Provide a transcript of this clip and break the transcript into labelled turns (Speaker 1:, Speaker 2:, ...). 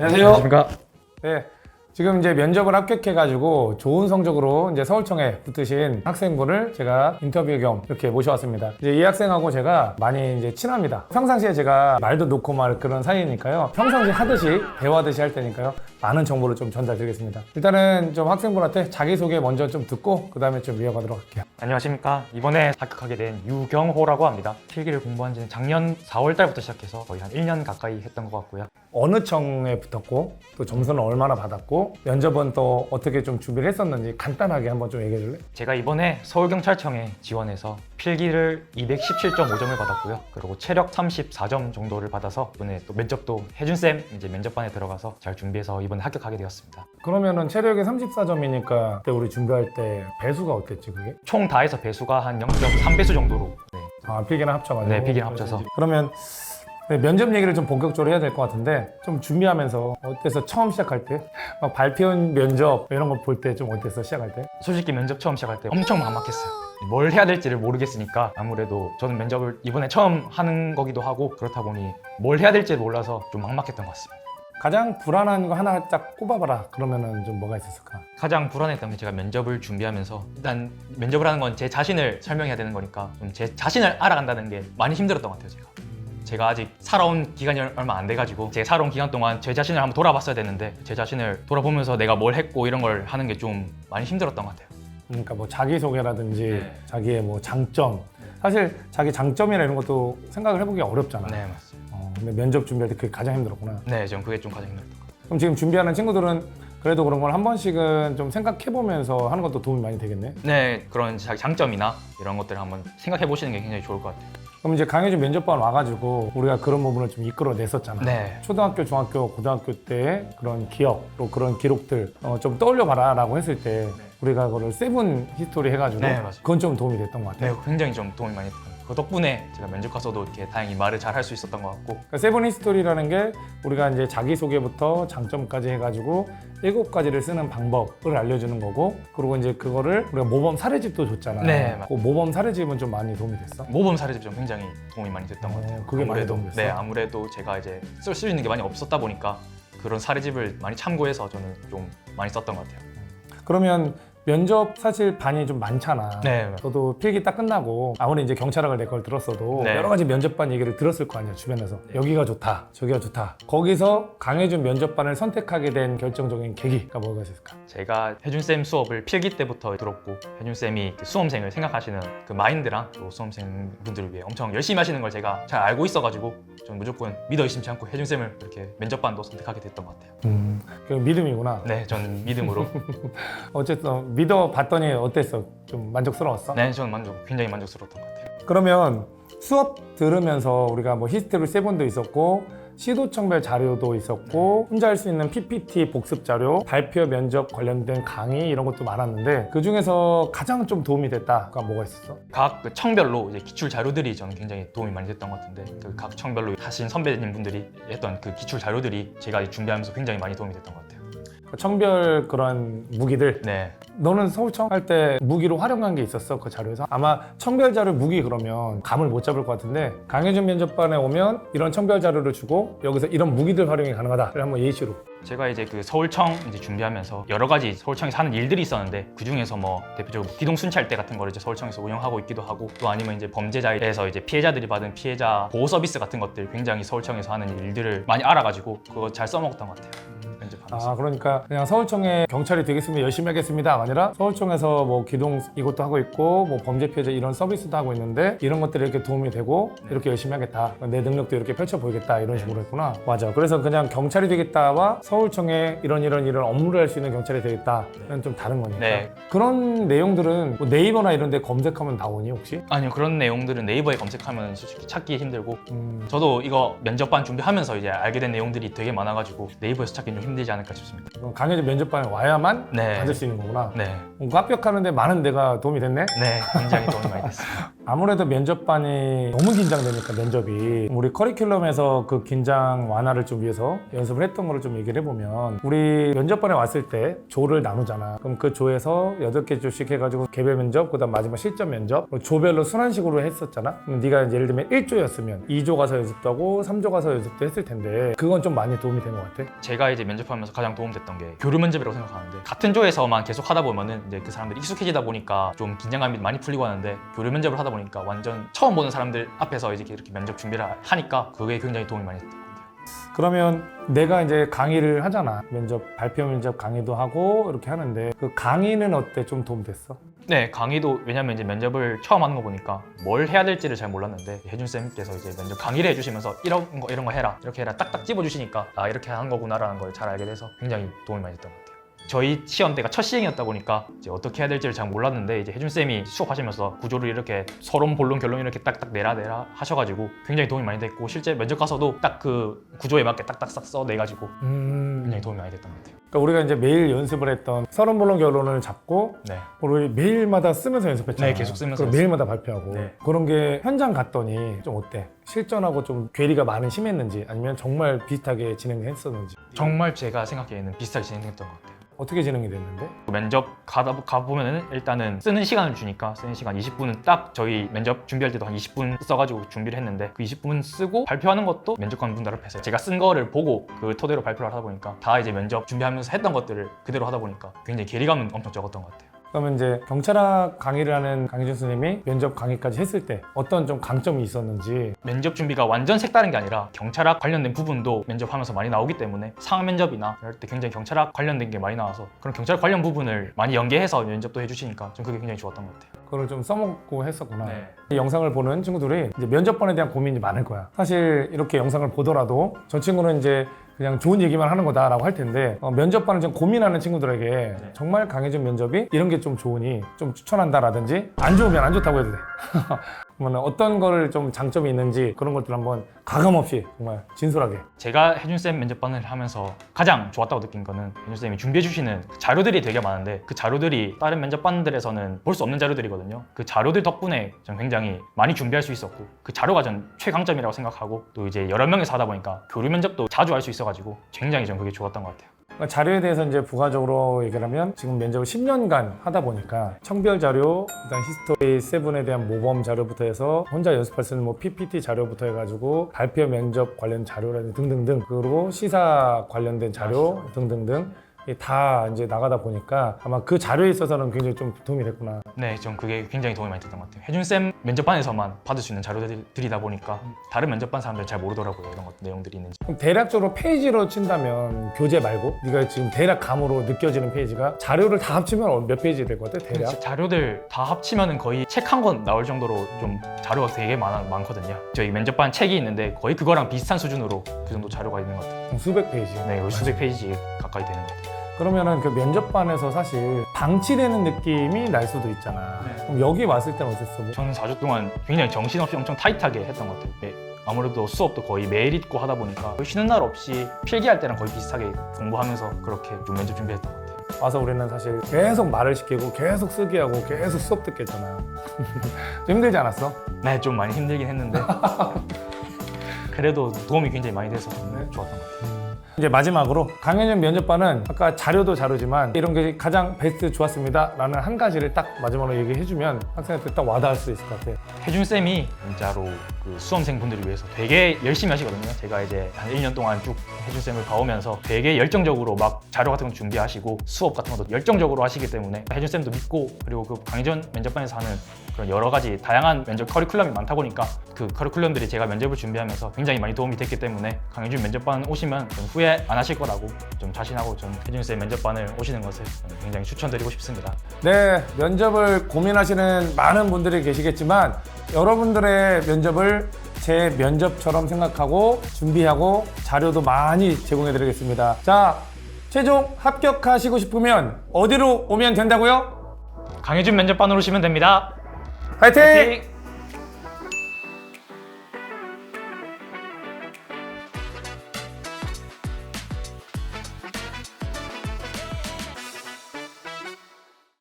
Speaker 1: 안녕하세요.
Speaker 2: 안녕하십니까.
Speaker 1: 네. 지금 이제 면접을 합격해가지고 좋은 성적으로 이제 서울청에 붙으신 학생분을 제가 인터뷰 겸 이렇게 모셔왔습니다. 이제 이 학생하고 제가 많이 이제 친합니다. 평상시에 제가 말도 놓고 말 그런 사이니까요. 평상시 하듯이 대화하듯이 할 테니까요. 많은 정보를 좀 전달드리겠습니다. 일단은 좀 학생분한테 자기소개 먼저 좀 듣고 그 다음에 좀 이어가도록 할게요.
Speaker 2: 안녕하십니까. 이번에 합격하게 된 유경호라고 합니다. 필기를 공부한 지는 작년 4월 달부터 시작해서 거의 한 1년 가까이 했던 것 같고요.
Speaker 1: 어느 청에 붙었고 또 점수는 얼마나 받았고 면접은 또 어떻게 좀 준비를 했었는지 간단하게 한번 좀 얘기해 줄래?
Speaker 2: 제가 이번에 서울경찰청에 지원해서 필기를 217.5점을 받았고요. 그리고 체력 34점 정도를 받아서 이번에 또 면접도 혜준쌤 이제 면접반에 들어가서 잘 준비해서 이번에 합격하게 되었습니다.
Speaker 1: 그러면은 체력이 34점이니까 그때 우리 준비할 때 배수가 어땠지 그게?
Speaker 2: 총 다 해서 배수가 한 0.3배수 정도로 네.
Speaker 1: 아 필기랑 합쳐가지고
Speaker 2: 네, 필기랑 합쳐서.
Speaker 1: 그러면 네, 면접 얘기를 좀 본격적으로 해야 될 것 같은데 좀 준비하면서 어땠어 처음 시작할 때? 막 발표 면접 이런 거 볼 때 좀 어땠어 시작할 때?
Speaker 2: 솔직히 면접 처음 시작할 때 엄청 막막했어요. 뭘 해야 될지를 모르겠으니까 아무래도 저는 면접을 이번에 처음 하는 거기도 하고 그렇다 보니 뭘 해야 될지 몰라서 좀 막막했던 것 같습니다.
Speaker 1: 가장 불안한 거 하나 딱 꼽아봐라 그러면은 좀 뭐가 있었을까?
Speaker 2: 가장 불안했던 게 제가 면접을 준비하면서 일단 면접을 하는 건 제 자신을 설명해야 되는 거니까 좀 제 자신을 알아간다는 게 많이 힘들었던 것 같아요 제가 제가 아직 살아온 기간이 얼마 안 돼가지고 제가 살아온 기간 동안 제 자신을 한번 돌아봤어야 되는데 제 자신을 돌아보면서 내가 뭘 했고 이런 걸 하는 게 좀 많이 힘들었던 것 같아요.
Speaker 1: 그러니까 뭐 자기 소개라든지
Speaker 2: 네.
Speaker 1: 자기의 뭐 장점. 사실 자기 장점이나 이런 것도 생각을 해보기 어렵잖아
Speaker 2: 네 맞습니다.
Speaker 1: 어, 근데 면접 준비할 때 그게 가장 힘들었구나.
Speaker 2: 네 전 그게 좀 가장 힘들었던 것 같아요.
Speaker 1: 그럼 지금 준비하는 친구들은 그래도 그런 걸 한 번씩은 좀 생각해 보면서 하는 것도 도움이 많이 되겠네?
Speaker 2: 네 그런 자기 장점이나 이런 것들을 한번 생각해 보시는 게 굉장히 좋을 것 같아요
Speaker 1: 그럼 이제 강혜준 면접반 와가지고 우리가 그런 부분을 좀 이끌어냈었잖아
Speaker 2: 네.
Speaker 1: 초등학교, 중학교, 고등학교 때 그런 기억 또 그런 기록들 어, 좀 떠올려봐라 라고 했을 때 우리가 그걸 세븐 히스토리 해가지고
Speaker 2: 네, 맞아요.
Speaker 1: 그건 좀 도움이 됐던 것 같아요
Speaker 2: 네 굉장히 좀 도움이 많이 됐던 것 같아요 그 덕분에 제가 면접 가서도 이렇게 다행히 말을 잘 할 수 있었던 것 같고
Speaker 1: 그러니까 세븐 히스토리라는 게 우리가 이제 자기소개부터 장점까지 해가지고 일곱 가지를 쓰는 방법을 알려주는 거고 그리고 이제 그거를 우리가 모범 사례집도 줬잖아.
Speaker 2: 네, 맞-
Speaker 1: 그 모범 사례집은 좀 많이 도움이 됐어.
Speaker 2: 모범 사례집 좀 굉장히 도움이 많이 됐던 것
Speaker 1: 어,
Speaker 2: 같아요.
Speaker 1: 그게 많이
Speaker 2: 아무래도
Speaker 1: 도움이 됐어?
Speaker 2: 네 아무래도 제가 이제 쓸 수 있는 게 많이 없었다 보니까 그런 사례집을 많이 참고해서 저는 좀 많이 썼던 것 같아요.
Speaker 1: 그러면 면접 사실 반이 좀 많잖아.
Speaker 2: 네.
Speaker 1: 저도 필기 딱 끝나고 아무리 이제 경찰학을 내 걸 들었어도
Speaker 2: 네.
Speaker 1: 여러 가지 면접반 얘기를 들었을 거 아니야 주변에서 여기가 좋다 저기가 좋다 거기서 강해준 면접반을 선택하게 된 결정적인 계기가 뭐가 있을까?
Speaker 2: 제가 혜준 쌤 수업을 필기 때부터 들었고 혜준 쌤이 그 수험생을 생각하시는 그 마인드랑 또 수험생 분들을 위해 엄청 열심히 하시는 걸 제가 잘 알고 있어가지고 저는 무조건 믿어 의심치 않고 혜준 쌤을 이렇게 면접반도 선택하게 됐던 것 같아요.
Speaker 1: 음, 그 믿음이구나.
Speaker 2: 네, 저는 믿음으로.
Speaker 1: 어쨌든 믿어 봤더니 어땠어? 좀 만족스러웠어?
Speaker 2: 네, 저는 만족, 굉장히 만족스러웠던 것 같아요.
Speaker 1: 그러면 수업 들으면서 우리가 뭐 히스테리 세븐도 있었고 시도청별 자료도 있었고 혼자 할 수 있는 PPT 복습 자료, 발표 면접 관련된 강의 이런 것도 많았는데 그 중에서 가장 좀 도움이 됐다가 뭐가 있었어?
Speaker 2: 각 그 청별로 이제 기출 자료들이 저는 굉장히 도움이 많이 됐던 것 같은데 그 각 청별로 하신 선배님 분들이 했던 그 기출 자료들이 제가 준비하면서 굉장히 많이 도움이 됐던 것 같아요.
Speaker 1: 그 청별 그런 무기들?
Speaker 2: 네,
Speaker 1: 너는 서울청 할 때 무기로 활용한 게 있었어 그 자료에서? 아마 청별 자료 무기 그러면 감을 못 잡을 것 같은데 강혜준 면접반에 오면 이런 청별 자료를 주고 여기서 이런 무기들 활용이 가능하다를 한번 예시로.
Speaker 2: 제가 이제 그 서울청 이제 준비하면서 여러 가지 서울청에서 하는 일들이 있었는데 그 중에서 뭐 대표적으로 기동 순찰대 같은 거를 이제 서울청에서 운영하고 있기도 하고 또 아니면 이제 범죄자에서 이제 피해자들이 받은 피해자 보호 서비스 같은 것들 굉장히 서울청에서 하는 일들을 많이 알아가지고 그거 잘 써먹었던 것 같아요.
Speaker 1: 아 그러니까 그냥 서울청에 경찰이 되겠습니다. 열심히 하겠습니다가 아니라 서울청에서 뭐 기동 이것도 하고 있고 뭐 범죄 피해자 이런 서비스도 하고 있는데 이런 것들이 이렇게 도움이 되고 이렇게 열심히 하겠다. 내 능력도 이렇게 펼쳐 보이겠다. 이런 식으로 했구나. 맞아. 그래서 그냥 경찰이 되겠다와 서울청에 이런 이런 이런 업무를 할 수 있는 경찰이 되겠다는 좀 다른 거니까.
Speaker 2: 네.
Speaker 1: 그런 내용들은 뭐 네이버나 이런 데 검색하면 나오니 혹시?
Speaker 2: 아니요. 그런 내용들은 네이버에 검색하면 솔직히 찾기 힘들고.
Speaker 1: 음,
Speaker 2: 저도 이거 면접반 준비하면서 이제 알게 된 내용들이 되게 많아가지고 네이버에서 찾기 좀 힘들지 않 을까 싶습니다.
Speaker 1: 그럼 강해진 면접반에 와야만
Speaker 2: 네.
Speaker 1: 받을 수 있는 거구나.
Speaker 2: 네,
Speaker 1: 어, 합격하는데 많은 데가 도움이 됐네.
Speaker 2: 네, 굉장히 도움이 많이 됐어요.
Speaker 1: 아무래도 면접반이 너무 긴장되니까 면접이 우리 커리큘럼에서 그 긴장 완화를 좀 위해서 연습을 했던 거를 좀 얘기를 해보면 우리 면접반에 왔을 때 조를 나누잖아 그럼 그 조에서 여덟 개 조씩 해가지고 개별 면접 그다음 마지막 실전 면접 뭐 조별로 순환식으로 했었잖아 그럼 네가 예를 들면 1조였으면 2조 가서 연습도 하고 3조 가서 연습도 했을 텐데 그건 좀 많이 도움이 된 것 같아
Speaker 2: 제가 이제 면접하면서 가장 도움됐던 게 교류 면접이라고 생각하는데 같은 조에서만 계속 하다 보면은 이제 그 사람들이 익숙해지다 보니까 좀 긴장감이 많이 풀리고 하는데 교류 면접을 하다 보니까 완전 처음 보는 사람들 앞에서 이제 이렇게 면접 준비를 하니까 그게 굉장히 도움이 많이 같아요.
Speaker 1: 그러면 내가 이제 강의를 하잖아 면접 발표 면접 강의도 하고 이렇게 하는데 그 강의는 어때 좀 도움 됐어?
Speaker 2: 네, 강의도 왜냐면 이제 면접을 처음 하는 거 보니까 뭘 해야 될지를 잘 몰랐는데 혜준 쌤께서 이제 면접 강의를 해주시면서 이런 거 이런 거 해라 이렇게 해라 딱딱 집어주시니까 아 이렇게 하는 거구나라는 걸 잘 알게 돼서 굉장히 도움이 많이 됐던 것 같아요. 저희 시험 때가 첫 시행이었다 보니까 이제 어떻게 해야 될지를 잘 몰랐는데 이제 혜준 쌤이 수업하시면서 구조를 이렇게 서론, 본론, 결론 이렇게 딱딱 내라 내라 하셔가지고 굉장히 도움이 많이 됐고 실제 면접 가서도 딱 그 구조에 맞게 딱딱 싹 써내가지고
Speaker 1: 음...
Speaker 2: 굉장히 도움이 많이 됐던 것 같아요.
Speaker 1: 그러니까 우리가 이제 매일 연습을 했던 서론 본론 결론을 잡고
Speaker 2: 네.
Speaker 1: 우리 매일마다 쓰면서 연습했잖아요.
Speaker 2: 네, 계속 쓰면서
Speaker 1: 그리고 매일마다 발표하고
Speaker 2: 네.
Speaker 1: 그런 게 현장 갔더니 좀 어때? 실전하고 좀 괴리가 많이 심했는지 아니면 정말 비슷하게 진행했었는지
Speaker 2: 정말 제가 생각하기에는 비슷하게 진행했던 것 같아요.
Speaker 1: 어떻게 진행이 됐는데?
Speaker 2: 그 면접 가다 가보면은 일단은 쓰는 시간을 주니까 쓰는 시간 20분은 딱 저희 면접 준비할 때도 한 20분 써가지고 준비를 했는데 그 20분 쓰고 발표하는 것도 면접관 분들 앞에서 제가 쓴 거를 보고 그 토대로 발표를 하다 보니까 다 이제 면접 준비하면서 했던 것들을 그대로 하다 보니까 굉장히 괴리감은 엄청 적었던 것 같아요.
Speaker 1: 그러면 이제 경찰학 강의를 하는 강희준 선생님이 면접 강의까지 했을 때 어떤 좀 강점이 있었는지
Speaker 2: 면접 준비가 완전 색다른 게 아니라 경찰학 관련된 부분도 면접하면서 많이 나오기 때문에 상황 면접이나 이럴 때 굉장히 경찰학 관련된 게 많이 나와서 그런 경찰 관련 부분을 많이 연계해서 면접도 해주시니까 좀 그게 굉장히 좋았던 것 같아요.
Speaker 1: 그걸 좀 써먹고 했었구나.
Speaker 2: 네.
Speaker 1: 이 영상을 보는 친구들이 이제 면접반에 대한 고민이 많을 거야. 사실 이렇게 영상을 보더라도 저 친구는 이제 그냥 좋은 얘기만 하는 거다라고 할 텐데 어, 면접반을 좀 고민하는 친구들에게 정말 강해진 면접이 이런 게 좀 좋으니 좀 추천한다라든지 안 좋으면 안 좋다고 해도 돼. 그러면 어떤 거를 좀 장점이 있는지 그런 것들 한번 가감 없이 정말 진솔하게
Speaker 2: 제가 혜준쌤 면접반을 하면서 가장 좋았다고 느낀 거는 혜준쌤이 준비해주시는 그 자료들이 되게 많은데 그 자료들이 다른 면접반들에서는 볼 수 없는 자료들이거든요. 그 자료들 덕분에 전 굉장히 많이 준비할 수 있었고 그 자료가 전 최강점이라고 생각하고 또 이제 여러 명이서 하다 보니까 교류 면접도 자주 할 수 있어가지고 굉장히 전 그게 좋았던 것 같아요.
Speaker 1: 그러니까 자료에 대해서 이제 부가적으로 얘기를 하면 지금 면접을 10년간 하다 보니까 청별 자료, 일단 히스토리 세븐에 대한 모범 자료부터 해서 혼자 연습할 수 있는 뭐 PPT 자료부터 해가지고 발표 면접 관련 자료라든지 등등등 그리고 시사 관련된 자료 등등등 다 이제 나가다 보니까 아마 그 자료에 있어서는 굉장히 좀 도움이 됐구나.
Speaker 2: 네, 전 그게 굉장히 도움이 많이 됐던 것 같아요. 혜준쌤 면접반에서만 받을 수 있는 자료들이다 보니까 다른 면접반 사람들 잘 모르더라고요. 이런 것 내용들이 있는지.
Speaker 1: 그럼 대략적으로 페이지로 친다면 교재 말고 네가 지금 대략 감으로 느껴지는 페이지가 자료를 다 합치면 몇 페이지 될 것 같아? 대략?
Speaker 2: 자료들 다 합치면은 거의 책 한 권 나올 정도로 좀 자료가 되게 많아, 많거든요. 저희 면접반 책이 있는데 거의 그거랑 비슷한 수준으로 그 정도 자료가 있는 것 같아요.
Speaker 1: 수백 페이지.
Speaker 2: 네, 거의 수백 페이지 가까이 되는 것 같아요.
Speaker 1: 그러면은 그 면접반에서 사실 방치되는 느낌이 날 수도 있잖아.
Speaker 2: 네.
Speaker 1: 그럼 여기 왔을 때는 어땠어? 뭐
Speaker 2: 저는 4주 동안 굉장히 정신없이 엄청 타이트하게 했던 것 같아요. 네, 아무래도 수업도 거의 매일 있고 하다 보니까 쉬는 날 없이 필기할 때랑 거의 비슷하게 공부하면서 그렇게 좀 면접 준비했던 것 같아요.
Speaker 1: 와서 우리는 사실 계속 말을 시키고 계속 쓰게 하고 계속 수업 듣게 했잖아. 좀 힘들지 않았어?
Speaker 2: 네, 좀 많이 힘들긴 했는데 그래도 도움이 굉장히 많이 돼서 좋았던 것 같아요.
Speaker 1: 이제 마지막으로 강현현 면접반은 아까 자료도 자료지만 이런 게 가장 베스트 좋았습니다 라는 한 가지를 딱 마지막으로 얘기해주면 학생한테 딱 와닿을 수 있을 것 같아.
Speaker 2: 혜준 쌤이 진짜로 그 수험생 분들을 위해서 되게 열심히 하시거든요. 제가 이제 한 1년 동안 쭉 혜준 쌤을 봐오면서 되게 열정적으로 막 자료 같은 거 준비하시고 수업 같은 것도 열정적으로 하시기 때문에 혜준 쌤도 믿고 그리고 그 강의전 면접반에서 하는 그런 여러 가지 다양한 면접 커리큘럼이 많다 보니까 그 커리큘럼들이 제가 면접을 준비하면서 굉장히 많이 도움이 됐기 때문에 강혜준 면접반 오시면 좀 후회 안 하실 거라고 좀 자신하고 좀 혜준 쌤 면접반을 오시는 것을 굉장히 추천드리고 싶습니다.
Speaker 1: 네, 면접을 고민하시는 많은 분들이 계시겠지만 여러분들의 면접을 제 면접처럼 생각하고 준비하고 자료도 많이 제공해 드리겠습니다. 자, 최종 합격하시고 싶으면 어디로 오면 된다고요?
Speaker 2: 강혜준 면접반으로 오시면 됩니다.
Speaker 1: 화이팅!
Speaker 2: 화이팅!